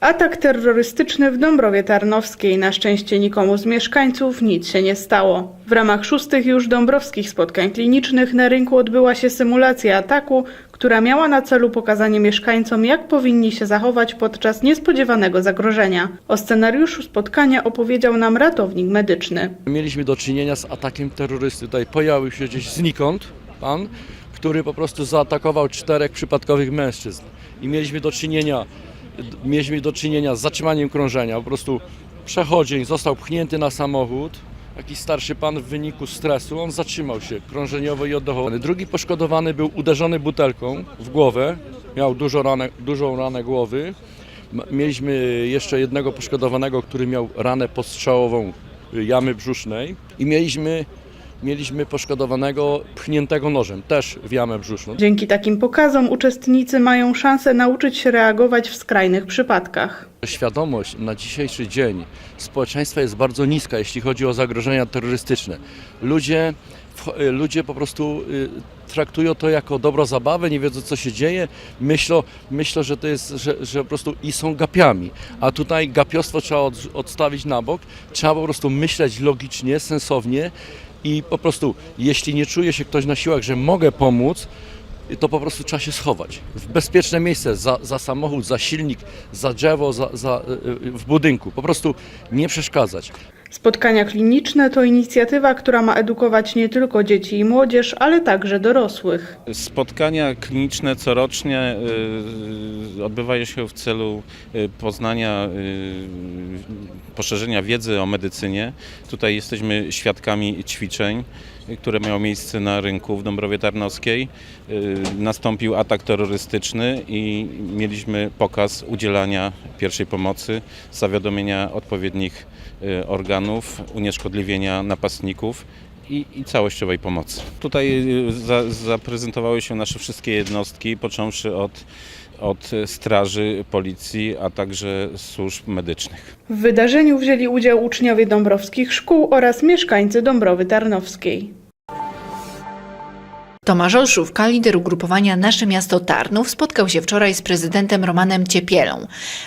Atak terrorystyczny w Dąbrowie Tarnowskiej. Na szczęście nikomu z mieszkańców nic się nie stało. W ramach szóstych już dąbrowskich spotkań klinicznych na rynku odbyła się symulacja ataku, która miała na celu pokazanie mieszkańcom, jak powinni się zachować podczas niespodziewanego zagrożenia. O scenariuszu spotkania opowiedział nam ratownik medyczny. Mieliśmy do czynienia z atakiem terrorysty. Tutaj pojawił się gdzieś znikąd pan, który po prostu zaatakował czterech przypadkowych mężczyzn. I mieliśmy do czynienia, mieliśmy do czynienia z zatrzymaniem krążenia. Po prostu przechodzień został pchnięty na samochód. Jakiś starszy pan w wyniku stresu, on zatrzymał się krążeniowo i oddechowo. Drugi poszkodowany był uderzony butelką w głowę, miał dużo ranę, dużą ranę głowy. Mieliśmy jeszcze jednego poszkodowanego, który miał ranę postrzałową y, jamy brzusznej i mieliśmy, mieliśmy poszkodowanego pchniętego nożem, też w jamę brzuszną. Dzięki takim pokazom uczestnicy mają szansę nauczyć się reagować w skrajnych przypadkach. Świadomość na dzisiejszy dzień społeczeństwa jest bardzo niska, jeśli chodzi o zagrożenia terrorystyczne. Ludzie, y, ludzie po prostu y, traktują to jako dobro zabawę, nie wiedzą co się dzieje, myślą, myślą że to jest, że, że po prostu i są gapiami. A tutaj gapiostwo trzeba od, odstawić na bok, trzeba po prostu myśleć logicznie, sensownie i po prostu jeśli nie czuje się ktoś na siłach, że mogę pomóc, to po prostu trzeba się schować w bezpieczne miejsce, za, za samochód, za silnik, za drzewo, za, za, y, y, w budynku. Po prostu nie przeszkadzać. Spotkania kliniczne to inicjatywa, która ma edukować nie tylko dzieci i młodzież, ale także dorosłych. Spotkania kliniczne corocznie y, odbywają się w celu y, poznania, y, poszerzenia wiedzy o medycynie. Tutaj jesteśmy świadkami ćwiczeń, które miały miejsce na rynku w Dąbrowie Tarnowskiej. Y, Nastąpił atak terrorystyczny i mieliśmy pokaz udzielania pierwszej pomocy, zawiadomienia odpowiednich y, organów, unieszkodliwienia napastników i, i całościowej pomocy. Tutaj y, za, zaprezentowały się nasze wszystkie jednostki, począwszy od, od straży, policji, a także służb medycznych. W wydarzeniu wzięli udział uczniowie dąbrowskich szkół oraz mieszkańcy Dąbrowy Tarnowskiej. Tomasz Olszówka, lider ugrupowania Nasze Miasto Tarnów, spotkał się wczoraj z prezydentem Romanem Ciepielą.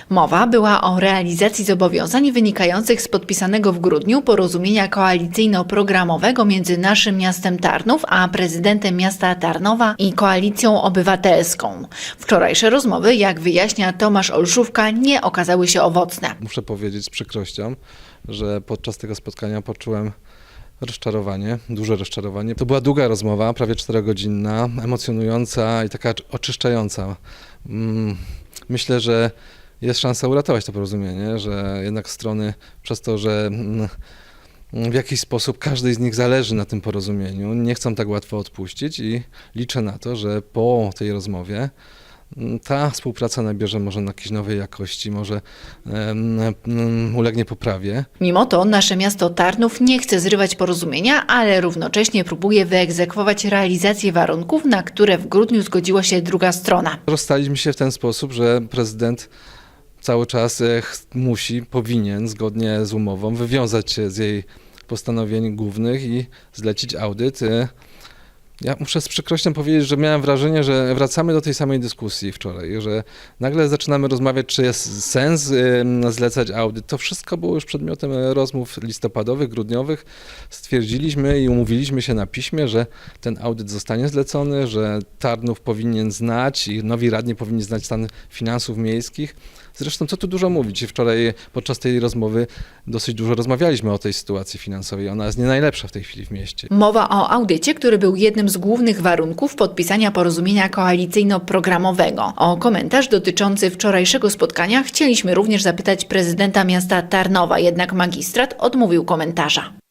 Mowa była o realizacji zobowiązań wynikających z podpisanego w grudniu porozumienia koalicyjno-programowego między Naszym Miastem Tarnów a prezydentem miasta Tarnowa i Koalicją Obywatelską. Wczorajsze rozmowy, jak wyjaśnia Tomasz Olszówka, nie okazały się owocne. Muszę powiedzieć z przykrością, że podczas tego spotkania poczułem rozczarowanie, duże rozczarowanie. To była długa rozmowa, prawie czterogodzinna, emocjonująca i taka oczyszczająca. Mm, Myślę, że jest szansa uratować to porozumienie, że jednak strony przez to, że mm, w jakiś sposób każdej z nich zależy na tym porozumieniu, nie chcą tak łatwo odpuścić i liczę na to, że po tej rozmowie ta współpraca nabierze może na jakiejś nowej jakości, może ulegnie poprawie. Mimo to nasze miasto Tarnów nie chce zrywać porozumienia, ale równocześnie próbuje wyegzekwować realizację warunków, na które w grudniu zgodziła się druga strona. Rozstaliśmy się w ten sposób, że prezydent cały czas e, musi, powinien zgodnie z umową wywiązać się z jej postanowień głównych i zlecić audyt. Ja muszę z przykrością powiedzieć, że miałem wrażenie, że wracamy do tej samej dyskusji wczoraj, że nagle zaczynamy rozmawiać, czy jest sens zlecać audyt. To wszystko było już przedmiotem e, rozmów listopadowych, grudniowych. Stwierdziliśmy i umówiliśmy się na piśmie, że ten audyt zostanie zlecony, że Tarnów powinien znać i nowi radni powinni znać stan finansów miejskich. Zresztą co tu dużo mówić, wczoraj podczas tej rozmowy dosyć dużo rozmawialiśmy o tej sytuacji finansowej. Ona jest nie najlepsza w tej chwili w mieście. Mowa o audycie, który był jednym z głównych warunków podpisania porozumienia koalicyjno-programowego. O komentarz dotyczący wczorajszego spotkania chcieliśmy również zapytać prezydenta miasta Tarnowa, jednak magistrat odmówił komentarza.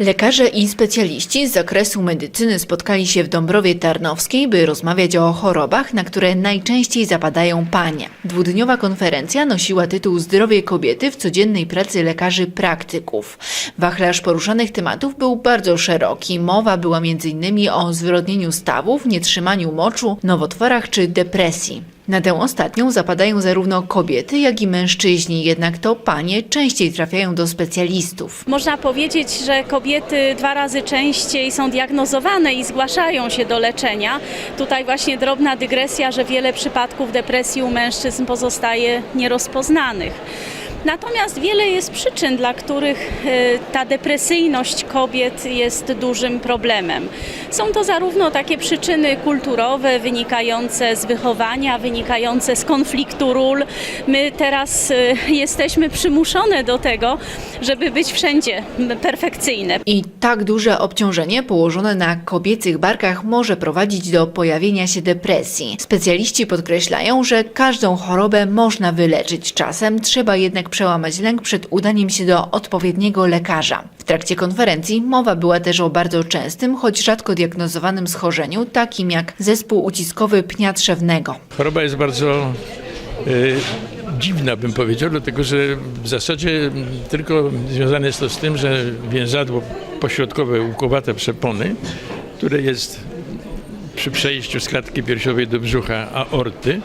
Lekarze i specjaliści z zakresu medycyny spotkali się w Dąbrowie Tarnowskiej, by rozmawiać o chorobach, na które najczęściej zapadają panie. Dwudniowa konferencja nosiła tytuł Zdrowie kobiety w codziennej pracy lekarzy praktyków. Wachlarz poruszanych tematów był bardzo szeroki. Mowa była m.in. o zwyrodnieniu stawów, nietrzymaniu moczu, nowotworach czy depresji. Na tę ostatnią zapadają zarówno kobiety, jak i mężczyźni, jednak to panie częściej trafiają do specjalistów. Można powiedzieć, że kobiety dwa razy częściej są diagnozowane i zgłaszają się do leczenia. Tutaj właśnie drobna dygresja, że wiele przypadków depresji u mężczyzn pozostaje nierozpoznanych. Natomiast wiele jest przyczyn, dla których e, ta depresyjność kobiet jest dużym problemem. Są to zarówno takie przyczyny kulturowe, wynikające z wychowania, wynikające z konfliktu ról. My teraz e, jesteśmy przymuszone do tego, żeby być wszędzie perfekcyjne. I tak duże obciążenie położone na kobiecych barkach może prowadzić do pojawienia się depresji. Specjaliści podkreślają, że każdą chorobę można wyleczyć. Czasem trzeba jednak przełamać lęk przed udaniem się do odpowiedniego lekarza. W trakcie konferencji mowa była też o bardzo częstym, choć rzadko diagnozowanym schorzeniu, takim jak zespół uciskowy pnia trzewnego. Choroba jest bardzo e, dziwna, bym powiedział, dlatego że w zasadzie tylko związane jest to z tym, że więzadło pośrodkowe łukowate przepony, które jest przy przejściu z klatki piersiowej do brzucha aorty,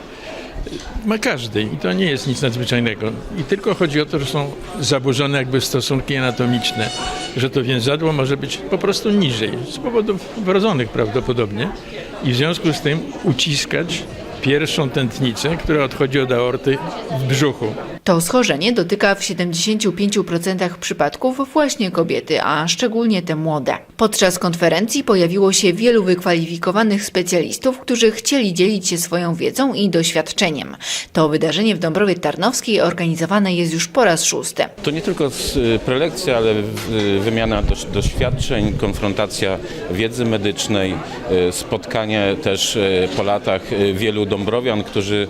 ma każdy i to nie jest nic nadzwyczajnego. I tylko chodzi o to, że są zaburzone jakby stosunki anatomiczne, że to więzadło może być po prostu niżej, z powodów wrodzonych prawdopodobnie i w związku z tym uciskać pierwszą tętnicę, która odchodzi od aorty w brzuchu. To schorzenie dotyka w 75% przypadków właśnie kobiety, a szczególnie te młode. Podczas konferencji pojawiło się wielu wykwalifikowanych specjalistów, którzy chcieli dzielić się swoją wiedzą i doświadczeniem. To wydarzenie w Dąbrowie Tarnowskiej organizowane jest już po raz szósty. To nie tylko prelekcja, ale wymiana doś- doświadczeń, konfrontacja wiedzy medycznej, e, spotkanie też e, po latach e, wielu dąbrowian, którzy,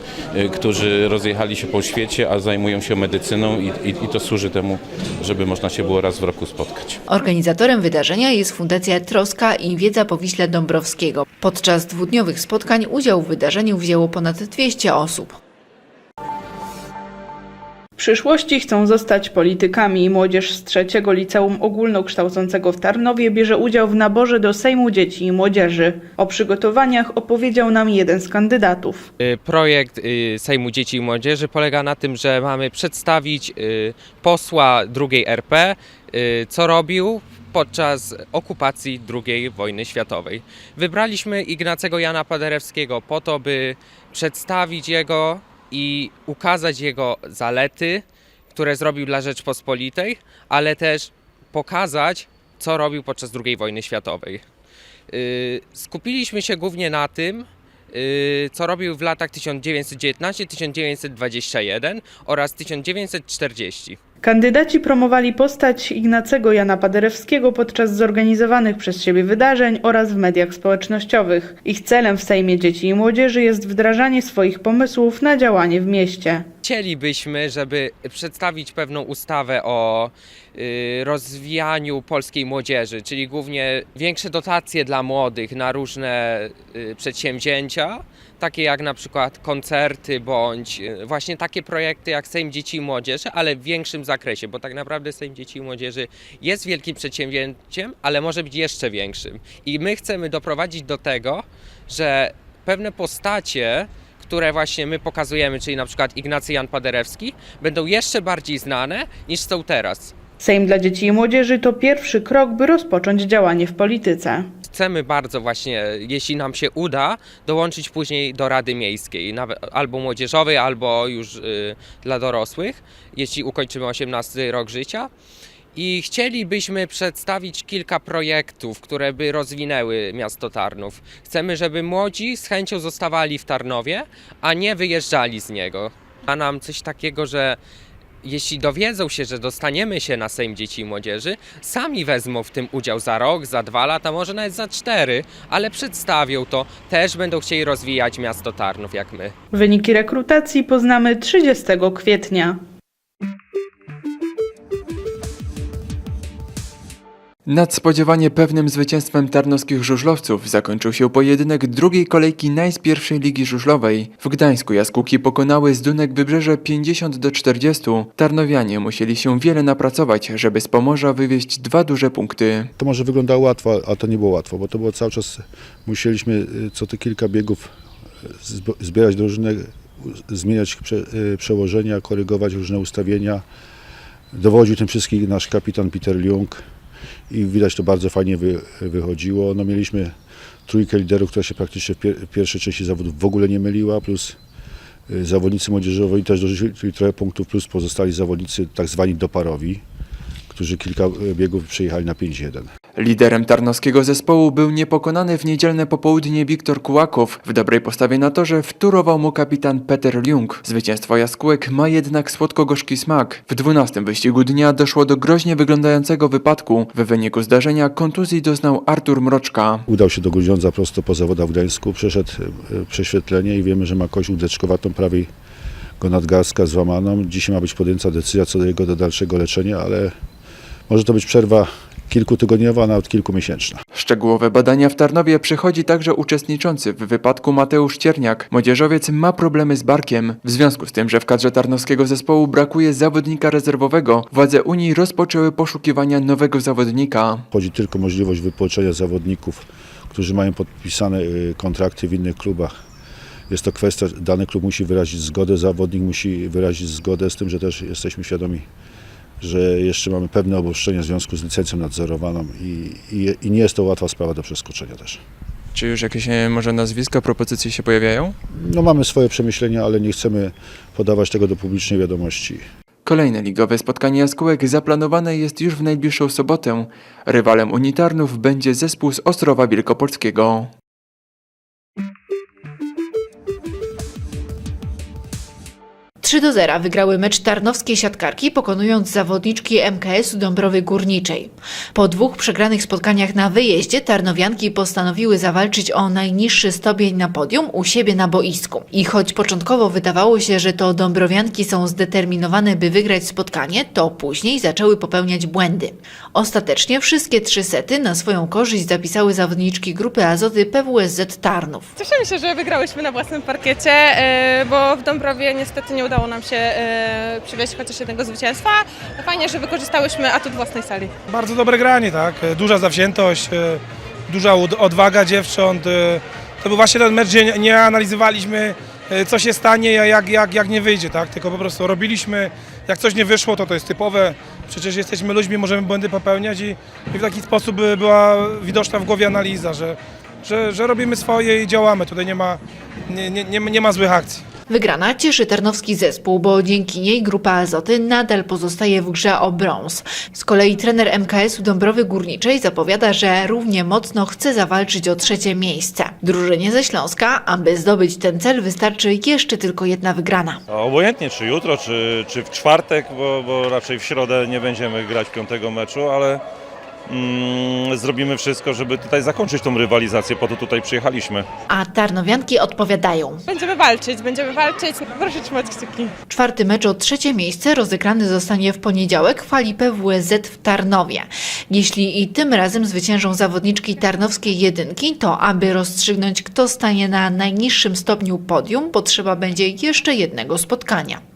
którzy rozjechali się po świecie, a zajmują się medycyną i, i, i to służy temu, żeby można się było raz w roku spotkać. Organizatorem wydarzenia jest Fundacja Troska i Wiedza Powiśle Dąbrowskiego. Podczas dwudniowych spotkań udział w wydarzeniu wzięło ponad 200 osób. W przyszłości chcą zostać politykami. Młodzież z trzeciego liceum ogólnokształcącego w Tarnowie bierze udział w naborze do Sejmu Dzieci i Młodzieży. O przygotowaniach opowiedział nam jeden z kandydatów. Y, Projekt y, Sejmu Dzieci i Młodzieży polega na tym, że mamy przedstawić y, posła drugiej RP, co robił podczas okupacji II wojny światowej. Wybraliśmy Ignacego Jana Paderewskiego po to, by przedstawić jego i ukazać jego zalety, które zrobił dla Rzeczpospolitej, ale też pokazać, co robił podczas II wojny światowej. Y, Skupiliśmy się głównie na tym, co robił w latach 1919-1921 oraz 1940. Kandydaci promowali postać Ignacego Jana Paderewskiego podczas zorganizowanych przez siebie wydarzeń oraz w mediach społecznościowych. Ich celem w Sejmie Dzieci i Młodzieży jest wdrażanie swoich pomysłów na działanie w mieście. Chcielibyśmy, żeby przedstawić pewną ustawę o y, rozwijaniu polskiej młodzieży, czyli głównie większe dotacje dla młodych na różne y, przedsięwzięcia, takie jak na przykład koncerty bądź y, właśnie takie projekty jak Sejm Dzieci i Młodzieży, ale w większym zakresie, bo tak naprawdę Sejm Dzieci i Młodzieży jest wielkim przedsięwzięciem, ale może być jeszcze większym. I my chcemy doprowadzić do tego, że pewne postacie które właśnie my pokazujemy, czyli na przykład Ignacy Jan Paderewski, będą jeszcze bardziej znane niż są teraz. Sejm dla Dzieci i Młodzieży to pierwszy krok, by rozpocząć działanie w polityce. Chcemy bardzo właśnie, jeśli nam się uda, dołączyć później do Rady Miejskiej, nawet, albo młodzieżowej, albo już y, dla dorosłych, jeśli ukończymy 18 rok życia. I chcielibyśmy przedstawić kilka projektów, które by rozwinęły miasto Tarnów. Chcemy, żeby młodzi z chęcią zostawali w Tarnowie, a nie wyjeżdżali z niego. A nam coś takiego, że jeśli dowiedzą się, że dostaniemy się na Sejm Dzieci i Młodzieży, sami wezmą w tym udział za rok, za dwa lata, może nawet za cztery, ale przedstawią to, też będą chcieli rozwijać miasto Tarnów jak my. Wyniki rekrutacji poznamy 30 kwietnia. Nadspodziewanie pewnym zwycięstwem tarnowskich żużlowców zakończył się pojedynek drugiej kolejki Nice pierwszej ligi żużlowej. W Gdańsku Jaskółki pokonały Zdunek Wybrzeże 50 do 40. Tarnowianie musieli się wiele napracować, żeby z Pomorza wywieźć dwa duże punkty. To może wyglądało łatwo, a to nie było łatwo, bo to było cały czas, musieliśmy y, co te kilka biegów y, zb- zbierać u- zmieniać prze, y, przełożenia, korygować różne ustawienia. Dowodził tym wszystkim nasz kapitan Peter Ljung i widać to bardzo fajnie wy, wychodziło. No, mieliśmy trójkę liderów, która się praktycznie w, pier, w pierwszej części zawodów w ogóle nie myliła, plus y, zawodnicy młodzieżowi też dorzucili trochę punktów, plus pozostali zawodnicy tak zwani doparowi, którzy kilka y, biegów przejechali na 5-1. Liderem tarnowskiego zespołu był niepokonany w niedzielne popołudnie Wiktor Kułakow. W dobrej postawie na torze wtórował mu kapitan Peter Ljung. Zwycięstwo jaskółek ma jednak słodko-gorzki smak. W dwunastym wyścigu dnia doszło do groźnie wyglądającego wypadku. W wyniku zdarzenia kontuzji doznał Artur Mroczka. Udał się do Grudziądza prosto po zawodach w Gdańsku, przeszedł e, prześwietlenie i wiemy, że ma kość udeczkowatą prawej go nadgarstka złamaną. Dzisiaj ma być podjęta decyzja co do jego do dalszego leczenia, ale może to być przerwa kilkutygodniowa, a nawet kilkumiesięczna. Szczegółowe badania w Tarnowie przychodzi także uczestniczący w wypadku Mateusz Cierniak. Młodzieżowiec ma problemy z barkiem. W związku z tym, że w kadrze tarnowskiego zespołu brakuje zawodnika rezerwowego, władze Unii rozpoczęły poszukiwania nowego zawodnika. Chodzi tylko o możliwość wypoczęcia zawodników, którzy mają podpisane y, kontrakty w innych klubach. Jest to kwestia, dany klub musi wyrazić zgodę, zawodnik musi wyrazić zgodę, z tym, że też jesteśmy świadomi, że jeszcze mamy pewne obostrzenia w związku z licencją nadzorowaną i, i, i nie jest to łatwa sprawa do przeskoczenia też. Czy już jakieś e, może nazwiska, propozycje się pojawiają? No mamy swoje przemyślenia, ale nie chcemy podawać tego do publicznej wiadomości. Kolejne ligowe spotkanie jaskółek zaplanowane jest już w najbliższą sobotę. Rywalem unitarnów będzie zespół z Ostrowa Wielkopolskiego. 3 do 0 wygrały mecz tarnowskiej siatkarki, pokonując zawodniczki MKS-u Dąbrowy Górniczej. Po dwóch przegranych spotkaniach na wyjeździe tarnowianki postanowiły zawalczyć o najniższy stopień na podium u siebie na boisku. I choć początkowo wydawało się, że to dąbrowianki są zdeterminowane, by wygrać spotkanie, to później zaczęły popełniać błędy. Ostatecznie wszystkie trzy sety na swoją korzyść zapisały zawodniczki grupy Azoty PWSZ Tarnów. Cieszymy się, że wygrałyśmy na własnym parkiecie, e, bo w Dąbrowie niestety nie udało nam się e, przywieźć chociaż jednego zwycięstwa. Fajnie, że wykorzystałyśmy atut własnej sali. Bardzo dobre granie, tak? E, Duża zawziętość, e, duża odwaga dziewcząt. e, To był właśnie ten mecz, gdzie nie- nie analizowaliśmy, co się stanie, jak, jak, jak nie wyjdzie, tak? Tylko po prostu robiliśmy, jak coś nie wyszło, to to jest typowe. Przecież jesteśmy ludźmi, możemy błędy popełniać i, i w taki sposób była widoczna w głowie analiza, że, że, że robimy swoje i działamy. Tutaj nie ma, nie, nie, nie, nie ma złych akcji. Wygrana cieszy tarnowski zespół, bo dzięki niej grupa Azoty nadal pozostaje w grze o brąz. Z kolei trener MKS-u Dąbrowy Górniczej zapowiada, że równie mocno chce zawalczyć o trzecie miejsce. Drużynie ze Śląska, aby zdobyć ten cel, wystarczy jeszcze tylko jedna wygrana. Obojętnie czy jutro, czy, czy w czwartek, bo, bo raczej w środę nie będziemy grać piątego meczu, ale zrobimy wszystko, żeby tutaj zakończyć tą rywalizację, po to tutaj przyjechaliśmy. A tarnowianki odpowiadają. Będziemy walczyć, będziemy walczyć. Proszę trzymać kciuki. Czwarty mecz o trzecie miejsce rozegrany zostanie w poniedziałek w fali PWSZ w Tarnowie. Jeśli i tym razem zwyciężą zawodniczki tarnowskiej jedynki, to aby rozstrzygnąć kto stanie na najniższym stopniu podium, potrzeba będzie jeszcze jednego spotkania.